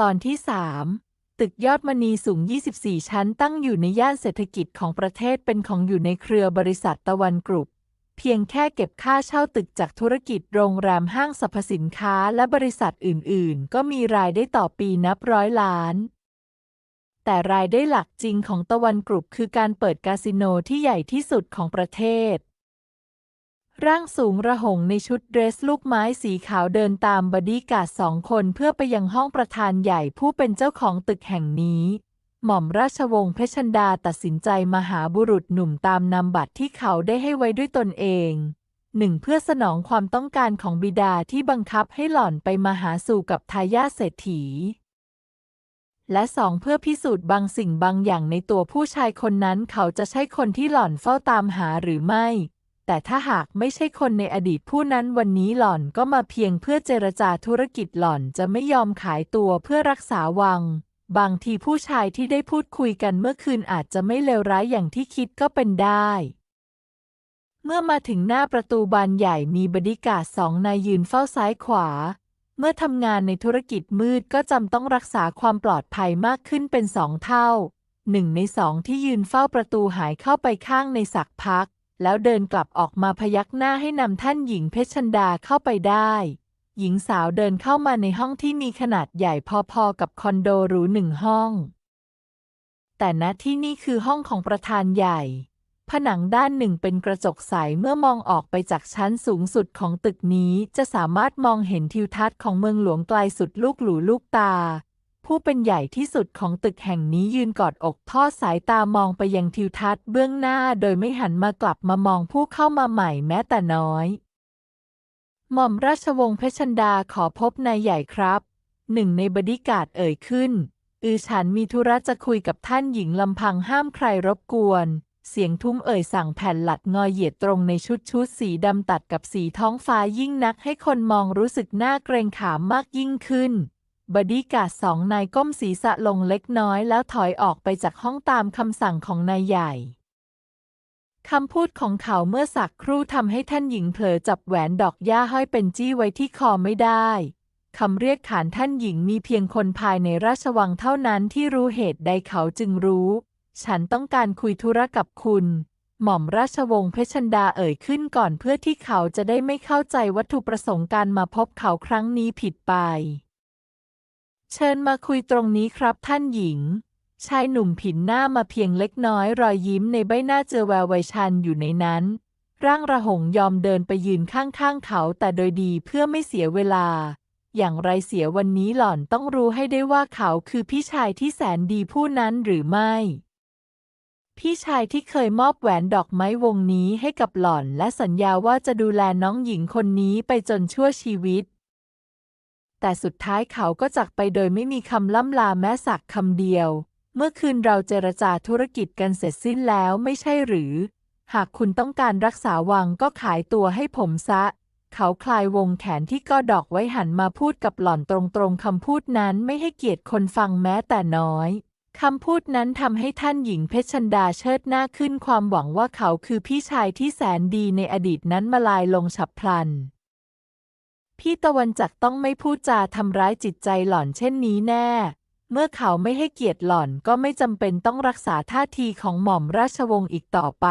ตอนที่ 3 ตึกยอดมณีสูง 24 ชั้นตั้งอยู่ในย่านเศรษฐกิจของประเทศเป็นของอยู่ในเครือบริษัทตะวันกรุ๊ปเพียงแค่เก็บค่าเช่าตึกจากธุรกิจโรงแรมห้างสรรพสินค้าและบริษัทอื่น ๆ ก็มีรายได้ต่อปีนับร้อยล้าน แต่รายได้หลักจริงของตะวันกรุ๊ปคือการเปิดคาสิโนที่ใหญ่ที่สุดของประเทศ ร่างสูงระหงในชุดเดรสลูกไม้สีขาวเดินตามบอดี้การ์ดสองคนเพื่อไปยังห้องประธานใหญ่ผู้เป็นเจ้าของตึกแห่งนี้ หม่อมราชวงศ์เพชรดาตัดสินใจมาหาบุรุษหนุ่มตามนามบัตรที่เขาได้ให้ไว้ด้วยตนเองหนึ่งเพื่อสนองความต้องการของบิดาที่บังคับให้หล่อนไปมาหาสู่กับทายาทเศรษฐี และสองเพื่อพิสูจน์บางสิ่งบางอย่างในตัวผู้ชายคนนั้นเขาจะใช่คนที่หล่อนเฝ้าตามหาหรือไม่ แต่ถ้าหากไม่ใช่คนในอดีตผู้นั้นวันนี้หล่อนก็มาเพียงเพื่อเจรจาธุรกิจหล่อนจะไม่ยอมขายตัวเพื่อรักษาวัง บางทีผู้ชายที่ได้พูดคุยกันเมื่อคืนอาจจะไม่เลวร้ายอย่างที่คิดก็เป็นได้ เมื่อมาถึงหน้าประตูบานใหญ่มีบดิการดสองนายยืนเฝ้าซ้ายขวา เมื่อทำงานในธุรกิจมืดก็จำต้องรักษาความปลอดภัยมากขึ้นเป็นสองเท่าหนึ่งในสองที่ยืนเฝ้าประตูหายเข้าไปข้างในสักพัก แล้วเดินกลับออกมาพยักหน้าให้นำท่านหญิงเพชรชันดาเข้าไปได้ หญิงสาวเดินเข้ามาในห้องที่มีขนาดใหญ่พอๆกับคอนโดหรูหนึ่งห้อง แต่ณที่นี่คือห้องของประธานใหญ่ ผนังด้านหนึ่งเป็นกระจกใสเมื่อมองออกไปจากชั้นสูงสุดของตึกนี้จะสามารถมองเห็นทิวทัศน์ของเมืองหลวงไกลสุดลูกหลูลูกตา ผู้เป็นใหญ่ที่สุดของตึกแห่งนี้ยืนกอดอกทอดสายตามองไปยังทิวทัศน์เบื้องหน้าโดยไม่หันมากลับมามองผู้เข้ามาใหม่แม้แต่น้อย หม่อมราชวงศ์เพชรชันดาขอพบนายใหญ่ครับ หนึ่งในบดิการดเอ่ยขึ้น อือฉันมีธุระจะคุยกับท่านหญิงลำพังห้ามใครรบกวน เสียงทุ้มเอ่ยสั่งแผ่นหลัดงอยเหยียดตรงในชุดชุดสีดำตัดกับสีท้องฟ้ายิ่งนักให้คนมองรู้สึกน่าเกรงขามมากยิ่งขึ้น บดีการดสองนายก้มศีรษะลงเล็กน้อยแล้วถอยออกไปจากห้องตามคำสั่งของนายใหญ่คำพูดของเขาเมื่อสักครู่ทำให้ท่านหญิงเผลอจับแหวนดอกหญ้าห้อยเป็นจี้ไว้ที่คอไม่ได้คำเรียกขานท่านหญิงมีเพียงคนภายในราชวังเท่านั้นที่รู้เหตุใดเขาจึงรู้ ฉันต้องการคุยธุระกับคุณ หม่อมราชวงศ์เพชรชันดาเอ่ยขึ้นก่อนเพื่อที่เขาจะได้ไม่เข้าใจวัตถุประสงค์การมาพบเขาครั้งนี้ผิดไป เชิญมาคุยตรงนี้ครับท่านหญิง ชายหนุ่มผินหน้ามาเพียงเล็กน้อยรอยยิ้มในใบหน้าเจอแวววัยชันอยู่ในนั้น ร่างระหงยอมเดินไปยืนข้างๆเขาแต่โดยดีเพื่อไม่เสียเวลา อย่างไรเสียวันนี้หล่อนต้องรู้ให้ได้ว่าเขาคือพี่ชายที่แสนดีผู้นั้นหรือไม่ พี่ชายที่เคยมอบแหวนดอกไม้วงนี้ให้กับหล่อนและสัญญาว่าจะดูแลน้องหญิงคนนี้ไปจนชั่วชีวิต แต่สุดท้ายเขาก็จากไปโดยไม่มีคำล่ำลาแม้สักคำเดียว เมื่อคืนเราเจรจาธุรกิจกันเสร็จสิ้นแล้วไม่ใช่หรือ หากคุณต้องการรักษาวังก็ขายตัวให้ผมซะ เขาคลายวงแขนที่ก็ดอกไว้หันมาพูดกับหล่อนตรงๆคำพูดนั้นไม่ให้เกียรติคนฟังแม้แต่น้อยคำพูดนั้นทำให้ท่านหญิงเพชรชันดาเชิดหน้าขึ้นความหวังว่าเขาคือพี่ชายที่แสนดีในอดีตนั้นมาลายลงฉับพลัน พี่ตะวันจักต้องไม่พูดจาทำร้ายจิตใจหล่อนเช่นนี้แน่ เมื่อเขาไม่ให้เกียรติหล่อนก็ไม่จำเป็นต้องรักษาท่าทีของหม่อมราชวงศ์อีกต่อไป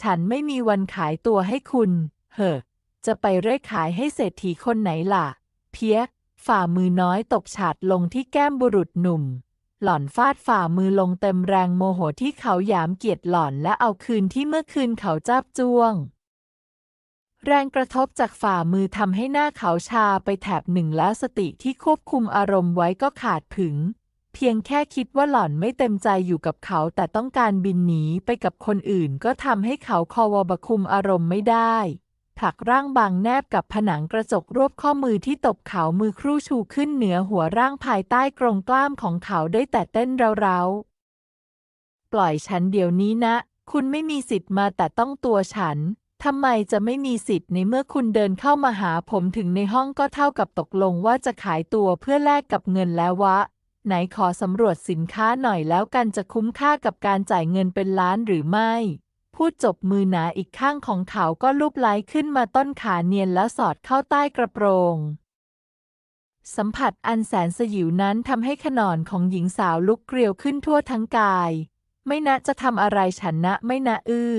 ฉันไม่มีวันขายตัวให้คุณ เห่อจะไปเร่ขายให้เศรษฐีคนไหนล่ะ เพียฝ่ามือน้อยตกฉาดลงที่แก้มบุรุษหนุ่ม หล่อนฟาดฝ่ามือลงเต็มแรงโมโหที่เขาหยามเกียรติหล่อนและเอาคืนที่เมื่อคืนเขาจับจ้วง แรงกระทบจากฝ่ามือทำให้หน้าเขาชาไปแถบหนึ่งแล้วสติที่ควบคุมอารมณ์ไว้ก็ขาดผึง เพียงแค่คิดว่าหล่อนไม่เต็มใจอยู่กับเขาแต่ต้องการบินหนีไปกับคนอื่นก็ทำให้เขาคอวบคุมอารมณ์ไม่ได้ ผลักร่างบางแนบกับผนังกระจกรวบข้อมือที่ตบเขามือครู่ชูขึ้นเหนือหัวร่างภายใต้กรงกล้ามของเขาได้แต่เต้นเร้าๆปล่อยฉันเดี๋ยวนี้นะ คุณไม่มีสิทธิ์มาแต่ต้องตัวฉัน ทำไมจะไม่มีสิทธิ์ในเมื่อคุณเดินเข้ามาหาผมถึงในห้องก็เท่ากับตกลงว่าจะขายตัวเพื่อแลกกับเงินแล้ววะ ไหนขอสำรวจสินค้าหน่อยแล้วกันจะคุ้มค่ากับการจ่ายเงินเป็นล้านหรือไม่ พูดจบมือหนาอีกข้างของเขาก็ลูบไล้ขึ้นมาต้นขาเนียนแล้วสอดเข้าใต้กระโปรง สัมผัสอันแสนสยิวนั้นทำให้ขนอนของหญิงสาวลุกเกลียวขึ้นทั่วทั้งกาย ไม่นะจะทำอะไรฉันนะไม่นะอื้อ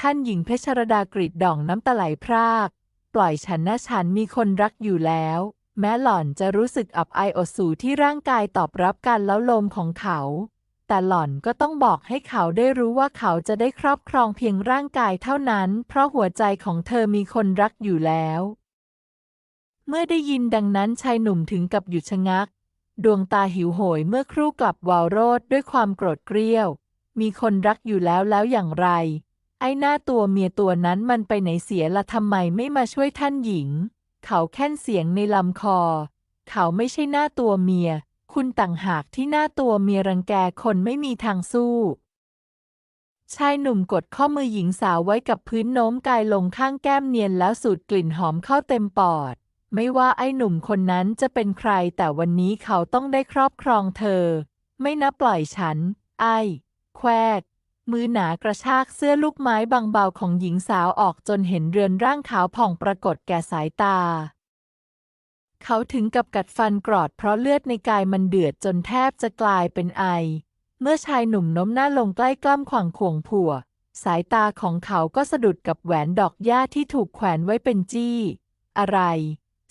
ท่านหญิงเพชรดากรีดดองน้ำตาไหลพราก ปล่อยฉันนะฉันมีคนรักอยู่แล้ว แม้หล่อนจะรู้สึกอับอายอดสูที่ร่างกายตอบรับการเล้าลมของเขา แต่หล่อนก็ต้องบอกให้เขาได้รู้ว่าเขาจะได้ครอบครองเพียงร่างกายเท่านั้น เพราะหัวใจของเธอมีคนรักอยู่แล้ว เมื่อได้ยินดังนั้นชายหนุ่มถึงกับหยุดชะงัก ดวงตาหิวโหยเมื่อครู่กลับวาวโรดด้วยความโกรธเกรี้ยว มีคนรักอยู่แล้วแล้วอย่างไร ไอ้หน้าตัวเมียตัวนั้นมันไปไหนเสียละทำไมไม่มาช่วยท่านหญิง เขาแค่นเสียงในลำคอ เขาไม่ใช่หน้าตัวเมีย คุณต่างหากที่หน้าตัวเมียรังแกคนไม่มีทางสู้ชายหนุ่มกดข้อมือหญิงสาวไว้กับพื้นโน้มกายลงข้างแก้มเนียนแล้วสูดกลิ่นหอมเข้าเต็มปอด ไม่ว่าไอ้หนุ่มคนนั้นจะเป็นใครแต่วันนี้เขาต้องได้ครอบครองเธอ ไม่นับปล่อยฉัน ไอ้ แควก มือหนากระชากเสื้อลูกไม้บางเบาของหญิงสาวออกจนเห็นเรือนร่างขาวผ่องปรากฏแก่สายตา เขาถึงกับกัดฟันกรอดเพราะเลือดในกายมันเดือดจนแทบจะกลายเป็นไอ เมื่อชายหนุ่มโน้มหน้าลงใกล้กล้ำขวางขวงผัว สายตาของเขาก็สะดุดกับแหวนดอกหญ้าที่ถูกแขวนไว้เป็นจี้ อะไร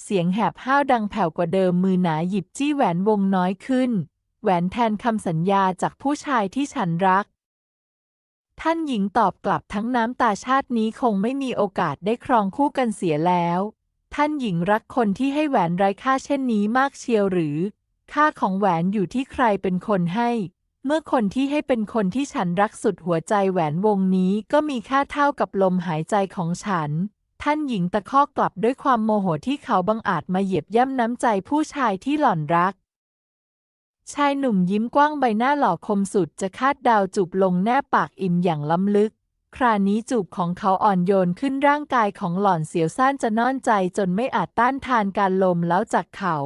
เสียงแหบห้าวดังแผ่วกว่าเดิมมือหนาหยิบจี้แหวนวงน้อยขึ้น แหวนแทนคำสัญญาจากผู้ชายที่ฉันรัก ท่านหญิงตอบกลับทั้งน้ำตาชาตินี้คงไม่มีโอกาสได้ครองคู่กันเสียแล้ว ท่านหญิงรักคนที่ให้แหวนไร้ค่าเช่นนี้มากเชียวหรือ ค่าของแหวนอยู่ที่ใครเป็นคนให้ เมื่อคนที่ให้เป็นคนที่ฉันรักสุดหัวใจแหวนวงนี้ก็มีค่าเท่ากับลมหายใจของฉัน ท่านหญิงตะคอกกลับด้วยความโมโหที่เขาบังอาจมาเหยียบย่ำน้ำใจผู้ชายที่หล่อนรัก ชายหนุ่มยิ้มกว้างใบหน้าหล่อคมสุดจะคาดดาวจูบลงแนบปากอิ่มอย่างล้ำลึก คราวนี้จูบของเขาอ่อนโยนขึ้นร่างกายของหล่อนเสียวซ่านจะนอนใจจนไม่อาจต้านทานการลมแล้วจากเขา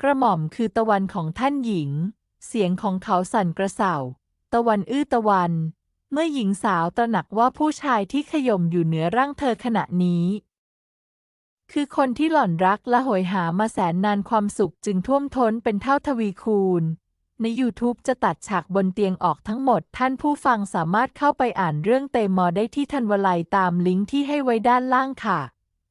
กระหม่อมคือตะวันของท่านหญิง เสียงของเขาสั่นกระเส่าตะวันอื้อตะวัน เมื่อหญิงสาวตระหนักว่าผู้ชายที่ขย่มอยู่เหนือร่างเธอขณะนี้ คือคนที่หล่อนรักและโหยหามาแสนนานความสุขจึงท่วมท้นเป็นเท่าทวีคูณ ใน YouTube จะตัดฉากบนเตียงออกทั้งหมด ท่านผู้ฟังสามารถเข้าไปอ่านเรื่องเตมอได้ที่ทันวลัยตามลิงก์ที่ให้ไว้ด้านล่างค่ะ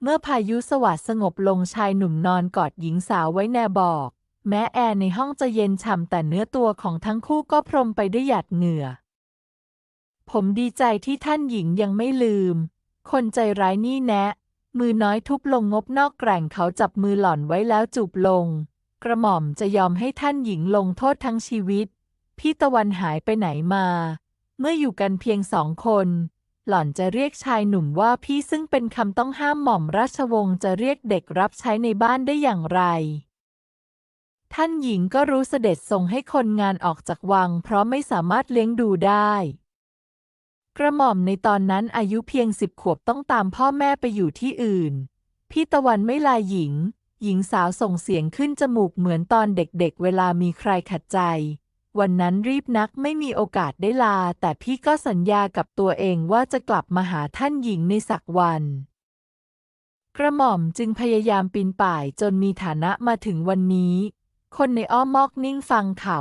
เมื่อพายุสวัสดสงบลงชายหนุ่มนอนกอดหญิงสาวไว้แนบอก แม้แอร์ในห้องจะเย็นฉ่ำแต่เนื้อตัวของทั้งคู่ก็พรมไปด้วยหยาดเหงื่อ ผมดีใจที่ท่านหญิงยังไม่ลืม คนใจร้ายนี่แนะ มือน้อยทุบลงงบนอกแกร่งเขาจับมือหล่อนไว้แล้วจูบลง กระหม่อมจะยอมให้ท่านหญิงลงโทษทั้งชีวิต พี่ตะวันหายไปไหนมา เมื่ออยู่กันเพียงสองคน หล่อนจะเรียกชายหนุ่มว่าพี่ซึ่งเป็นคำต้องห้ามหม่อมราชวงศ์จะเรียกเด็กรับใช้ในบ้านได้อย่างไร ท่านหญิงก็รู้เสด็จส่งให้คนงานออกจากวัง เพราะไม่สามารถเลี้ยงดูได้ กระหม่อมในตอนนั้นอายุเพียงสิบขวบต้องตามพ่อแม่ไปอยู่ที่อื่น พี่ตะวันไม่ลายหญิง หญิงสาวส่งเสียงขึ้นจมูกเหมือนตอนเด็กๆเวลามีใครขัดใจ วันนั้นรีบนักไม่มีโอกาสได้ลา แต่พี่ก็สัญญากับตัวเองว่าจะกลับมาหาท่านหญิงในสักวัน กระหม่อมจึงพยายามปีนป่ายจนมีฐานะมาถึงวันนี้ คนในอ้อมมอกนิ่งฟังเขา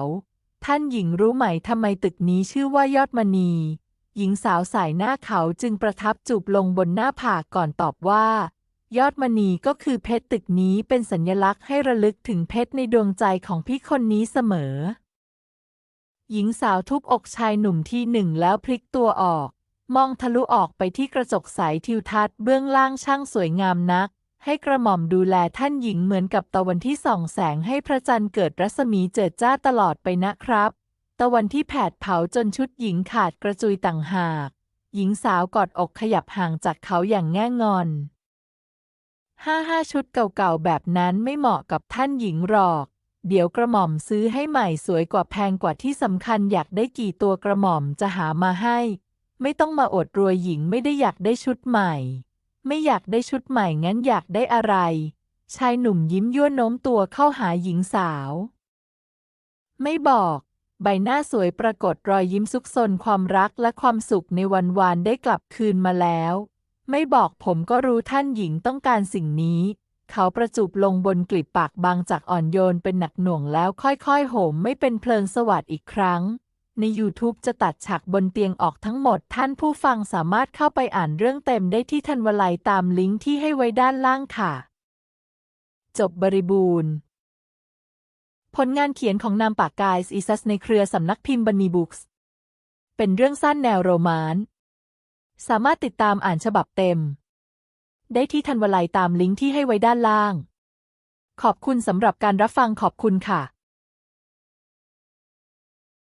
ท่านหญิงรู้ไหมทำไมตึกนี้ชื่อว่ายอดมณี หญิงสาวสายหน้าเขาจึงประทับจูบลงบนหน้าผากก่อนตอบว่า ยอดมณีก็คือเพชรตึกนี้เป็นสัญลักษณ์ให้ระลึกถึงเพชรในดวงใจของพี่คนนี้เสมอ หญิงสาวทุบอกชายหนุ่มที่หนึ่งแล้วพลิกตัวออก มองทะลุออกไปที่กระจกใสทิวทัศน์เบื้องล่างช่างสวยงามนัก ให้กระหม่อมดูแลท่านหญิงเหมือนกับตะวันที่ส่องแสงให้พระจันทร์เกิดรัศมีเจิดจ้าตลอดไปนะครับ ตะวันที่แผดเผาจนชุดหญิงขาดกระจุยต่างหาก หญิงสาวกอดอกขยับห่างจากเขาอย่างแง่งอนห้าห้าชุดเก่าๆ แบบนั้นไม่เหมาะกับท่านหญิงหรอก เดี๋ยวกระหม่อมซื้อให้ใหม่สวยกว่าแพงกว่าที่สำคัญอยากได้กี่ตัวกระหม่อมจะหามาให้ ไม่ต้องมาอดรวยหญิงไม่ได้อยากได้ชุดใหม่ ไม่อยากได้ชุดใหม่งั้นอยากได้อะไร ชายหนุ่มยิ้มยั่วโน้มตัวเข้าหาหญิงสาว ไม่บอก ใบหน้าสวยปรากฏรอยยิ้มซุกซนความรักและความสุขในวันวานได้กลับคืนมาแล้ว ไม่บอกผมก็รู้ท่านหญิงต้องการสิ่งนี้ เขาประจุบลงบนกลีบปากบางจากอ่อนโยนเป็นหนักหน่วงแล้วค่อยๆโหมไม่เป็นเพลิงสวัสดอีกครั้ง ใน YouTube จะตัดฉากบนเตียงออกทั้งหมด ท่านผู้ฟังสามารถเข้าไปอ่านเรื่องเต็มได้ที่ทันวลัยตามลิงก์ที่ให้ไว้ด้านล่างค่ะ จบบริบูรณ์ ผลงานเขียนของนามปากกายอีซัสในเครือสำนักพิมพ์บันนีบุ๊กส์เป็นเรื่องสั้นแนวโรมานต์สามารถติดตามอ่านฉบับเต็ม ได้ที่ทันวลัยตามลิงก์ที่ให้ไว้ด้านล่าง ขอบคุณสำหรับการรับฟังขอบคุณค่ะ